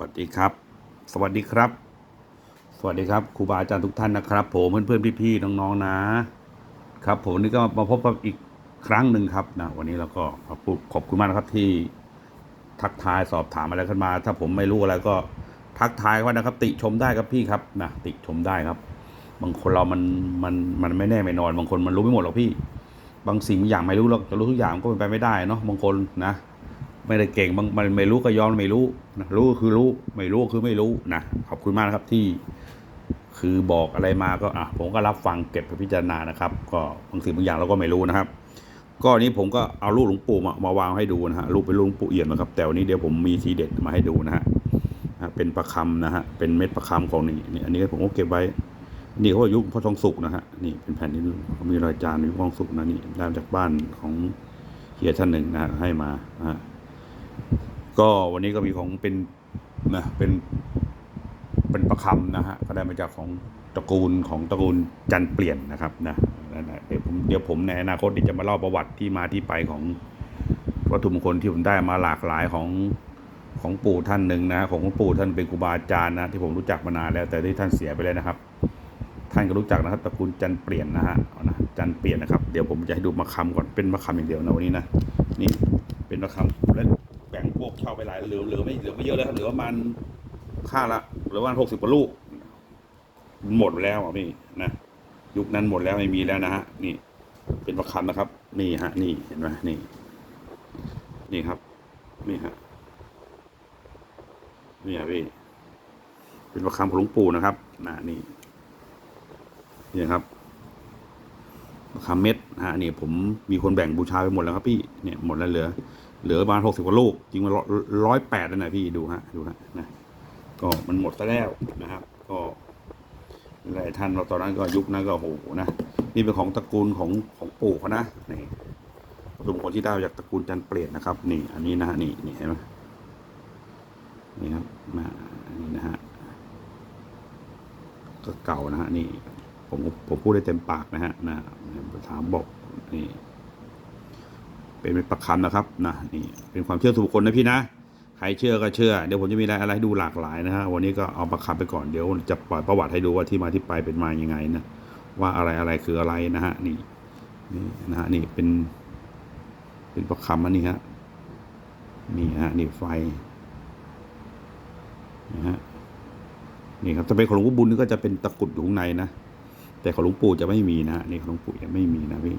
วัสดีครับ สวัสดีครับ สวัสดีครับครูบาอาจารย์ทุกท่านนะครับ ผมเพื่อนๆพี่ๆน้องๆนะครับ ผมนี่ก็มาพบกับอีกครั้งหนึ่งครับนะวันนี้เราก็ขอบคุณขอบคุณมากนะครับที่ทักทายสอบถามอะไรขึ้นมา ถ้าผมไม่รู้อะไรก็ทักทายว่านะครับ ติชมได้ครับพี่ครับนะติชมได้ครับ บางคนเรามันมันมันไม่แน่ไม่นอน บางคนมันรู้ไม่หมดหรอกพี่ บางสิ่งบางอย่างไม่รู้หรอกจะรู้ทุกอย่างก็เป็นไปไม่ได้เนาะบางคนนะ ไม่ได้เก่งบางมันไม่รู้ก็ยอมไม่รู้นะรู้ก็คือรู้ไม่รู้คือไม่รู้นะขอบคุณมากนะครับที่คือบอกอะไรมาก็อะผมก็รับฟังเก็บไปพิจารณานะครับ ก็บางสิ่งบางอย่างเราก็ไม่รู้นะครับ ก็นี้ผมก็เอารูปหลวงปู่มามาวางให้ดูนะฮะรูปเป็นรูปหลวงปู่เอี่ยมนะครับ แต่วันนี้เดี๋ยวผมมีทีเด็ดมาให้ดูนะฮะเป็นประคำนะฮะเป็นเม็ดประคำของนี่นี่อันนี้ผมก็เก็บไว้ นี่เขาว่ายุพ่อทองสุกนะฮะนี่เป็นแผ่นที่เขามีรอยจานยุคพ่อทองสุกนะนี่ได้จากบ้านของเฮียท่านหนึ่งนะฮะให้มานะฮะ ก็วันนี้ก็มีของเป็นนะเป็นเป็นประคำนะฮะก็ได้มาจากของตระกูลของตระกูลจันเปลี่ยนนะครับนะเดี๋ยวผมเดี๋ยวผมในอนาคตเดี๋ยวจะมาเล่าประวัติที่มาที่ไปของวัตถุมงคลที่ผมได้มาหลากหลายของของปู่ท่านหนึ่งนะของคุณปู่ท่านเป็นครูบาอาจารย์นะที่ผมรู้จักมานานแล้วแต่ที่ท่านเสียไปแล้วนะครับ ท่านก็รู้จักนะครับตระกูลจันเปลี่ยนนะฮะนะจันเปลี่ยนนะครับเดี๋ยวผมจะให้ดูมะคำก่อนเป็นมะคำอย่างเดียวนะวันนี้นะนี่เป็นมะคำแล้ว พวกเช่าไปหลายเหลือเหลือไม่เหลือไม่เยอะแล้วครับเหลือประมาณค่าละเหลือประมาณหกสิบกว่าลูก หมดแล้วอะพี่นะยุคนั้นหมดแล้วไม่มีแล้วนะฮะนี่ เป็นประคำนะครับ นี่ฮะ นี่เห็นไหมนี่ นี่ครับ นี่ฮะนี่ฮะพี่เป็นประคำของหลวงปู่นะครับนะนี่นี่ครับประคำเม็ดนะฮะนี่ผมมีคนแบ่งบูชาไปหมดแล้วครับพี่เนี่ยหมดแล้วเหลือ เหลือประมาณหกสิบกว่าลูกจริงมันร้อยแปดแล้วนะพี่ดูฮะดูฮะนะก็มันหมดซะแล้วนะครับ ก็หลายท่านเราตอนนั้นก็ยุคนั้นก็โหนะนี่เป็นของตระกูลของของปู่เขานะนี่สมคนที่ได้จากตระกูลจันเปลี่ยนนะครับ นี่อันนี้นะฮะนี่นี่เห็นไหมนี่ครับมาอันนี้นะฮะก็เก่านะฮะนี่ผมผมพูดได้เต็มปากนะฮะนะถามบอกนี่ เป็นประคำนะครับนะนี่เป็นความเชื่อส่วนบุคคลนะพี่นะใครเชื่อก็เชื่อเดี๋ยวผมจะมีอะไรอะไรให้ดูหลากหลายนะฮะวันนี้ก็เอาประคำไปก่อนเดี๋ยวจะปล่อยประวัติให้ดูว่าที่มาที่ไปเป็นมายังไงนะว่าอะไรอะไรคืออะไรนะฮะนี่นี่นะฮะนี่เป็น เป็นประคำอันนี้ฮะนี่ฮะนี่ไฟนะฮะนี่ครับถ้าเป็นของหลวงปู่บุญนี่ก็จะเป็นตะกรุดอยู่ข้างในนะแต่ของหลวงปู่จะไม่มีนะฮะนี่ของหลวงปู่ยังไม่มีนะพี่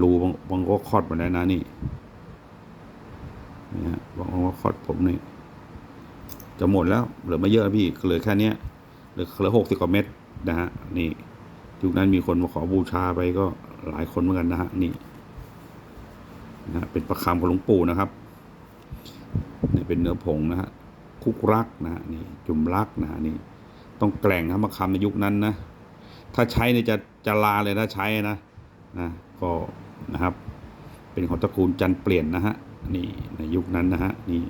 รูบางบางก็คลอดมดแล้วนะนี่นี่ฮะบางก็คลอดผมนี่จะหมดแล้วเหลือไม่เยอะพี่เหลือแค่เนี้ยเหลือเหลือหกสิบกว่าเม็ดนะฮะนี่ยุคนั้นมีคนมาขอบูชาไปก็หลายคนเหมือนกันนะฮะนี่นะฮะเป็นประคำของหลวงปู่นะครับนี่เป็นเนื้อผงนะฮะคุกรักนะนี่จุ่มรักนะฮะนี่ ต้องแกล่งนะมะคำในยุคนั้นนะถ้าใช้เนี่ยจะจะลาเลยถ้าใช้นะ นะก็นะครับ เป็นของตระกูลจันเปลี่ยนนะฮะนี่ในยุคนั้นนะฮะนี่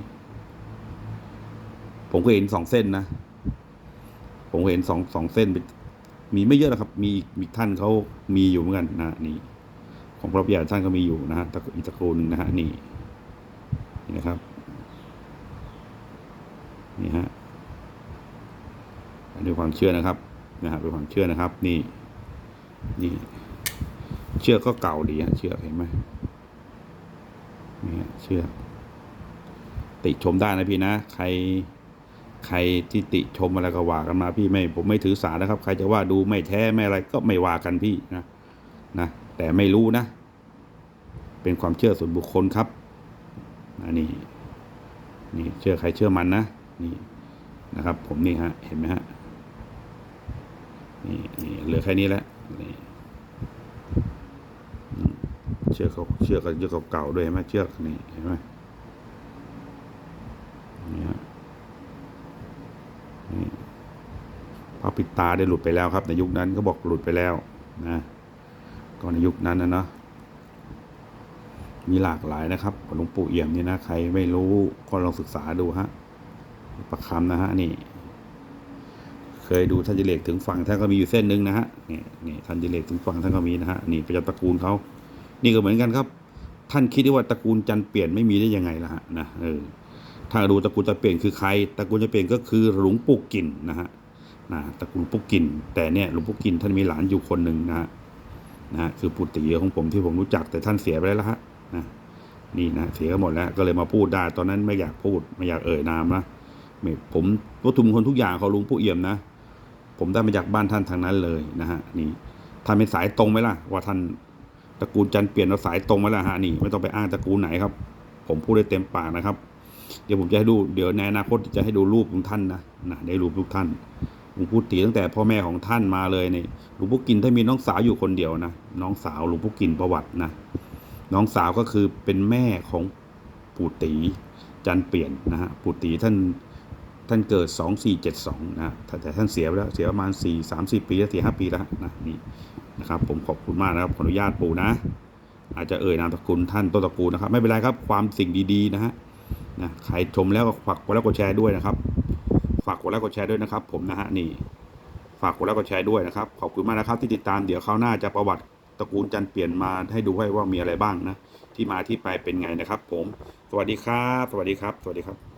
ผมก็เห็นสองเส้นนะ ผมเห็นสองสองเส้นมีไม่เยอะนะครับ มีมีท่านเขามีอยู่เหมือนกันนะนี่ของพระพิยาท่านก็มีอยู่นะฮะตระอีตระกูลหนึ่งนะฮะนี่นี่นะครับนี่ฮะอันนี้ความเชื่อนะครับนะฮะเป็นความเชื่อนะครับ นี่นี่ เชือกก็เก่าดีฮะเชือกเห็นไหมนี่ฮะเชือกติชมได้นะพี่นะ ใครใครที่ติชมอะไรก็ว่ากันมาพี่ไม่ ผมไม่ถือสานะครับ ใครจะว่าดูไม่แท้ไม่อะไรก็ไม่ว่ากันพี่นะนะแต่ไม่รู้นะ เป็นความเชื่อส่วนบุคคลครับอันนี้นี่เชื่อใครเชื่อมันนะนี่นะครับ ผมนี่ฮะเห็นไหมฮะนี่นี่เหลือแค่นี้แล้วนี่ ชือกเขาเชือกกันเชือกเก่าๆด้วยเห็นไหมเชือกนี่เห็นไหมนี่ฮะนี่พระปิดตาได้หลุดไปแล้วครับ ในยุคนั้นก็บอกหลุดไปแล้วนะก็ในยุคนั้นนะเนาะมีหลากหลายนะครับของหลวงปู่เอี่ยมนี่นะใครไม่รู้ก็ลองศึกษาดูฮะประคำนะฮะนี่ เคยดูท่านจิเลกถึงฝั่งท่านก็มีอยู่เส้นหนึ่งนะฮะนี่นี่ท่านจิเลกถึงฝั่งท่านก็มีนะฮะนี่ประจำตระกูลเขา นี่ก็เหมือนกันครับ ท่านคิดว่าตระกูลจันเปลี่ยนไม่มีได้ยังไงล่ะฮะนะเออถ้าดูตระกูลจะเปลี่ยนคือใครตระกูลจะเปลี่ยนก็คือหลวงปู่กินนะฮะนะตระกูลปู่กิน แต่เนี่ยหลวงปู่กินท่านมีหลานอยู่คนหนึ่งนะฮะนะคือปู่ตีของผมที่ผมรู้จักแต่ท่านเสียไปแล้วฮะนะนี่นะเสียหมดแล้วก็เลยมาพูดได้ตอนนั้นไม่อยากพูดไม่อยากเอ่ยนามนะมผมวัตถุมงคลทุกอย่างเของหลุงปู่เอี่ยมนะ ผมได้มาจากบ้านท่านทางนั้นเลยนะฮะนี่ท่านเป็นสายตรงไหมล่ะ ว่าท่าน ตระกูลจันเปลี่ยนเราสายตรงไหมล่ะฮะนี่ ไม่ต้องไปอ้างตระกูลไหนครับ ผมพูดได้เต็มปากนะครับ เดี๋ยวผมจะให้ดูเดี๋ยวในอนาคตจะให้ดูรูปของท่านนะนะได้รูปทุกท่านหลวงปู่ตีตั้งแต่พ่อแม่ของท่านมาเลยนี่หลวงปู่กินท่านมีน้องสาวอยู่คนเดียวนะน้องสาวหลวงปู่กินประวัตินะน้องสาวก็คือเป็นแม่ของปู่ตีจันเปลี่ยนนะฮะปู่ตีท่านท่านเกิด 2472นะแต่แต่ท่านเสียไปแล้ว เสียประมาณ 4 3 4ปีแล้วสี่ห้าปีแล้วนะนี่ นะครับ ผมขอบคุณมากนะครับขออนุญาตปู่นะ อาจจะเอ่ยนามตระกูลท่านต้นตระกูลนะครับ ไม่เป็นไรครับความสิ่งดีๆนะฮะนะใครชมแล้วก็ฝากกดไลค์กดแชร์ด้วยนะครับ ฝากกดไลค์กดแชร์ด้วยนะครับ ผมนะฮะนี่ ฝากกดไลค์กดแชร์ด้วยนะครับ ขอบคุณมากนะครับ ที่ติดตามเดี๋ยวคราวหน้าจะประวัติตระกูลจันเปลี่ยนมาให้ดูให้ว่ามีอะไรบ้างนะ ที่มาที่ไปเป็นไงนะครับ ผม สวัสดีครับ สวัสดีครับ สวัสดีครับ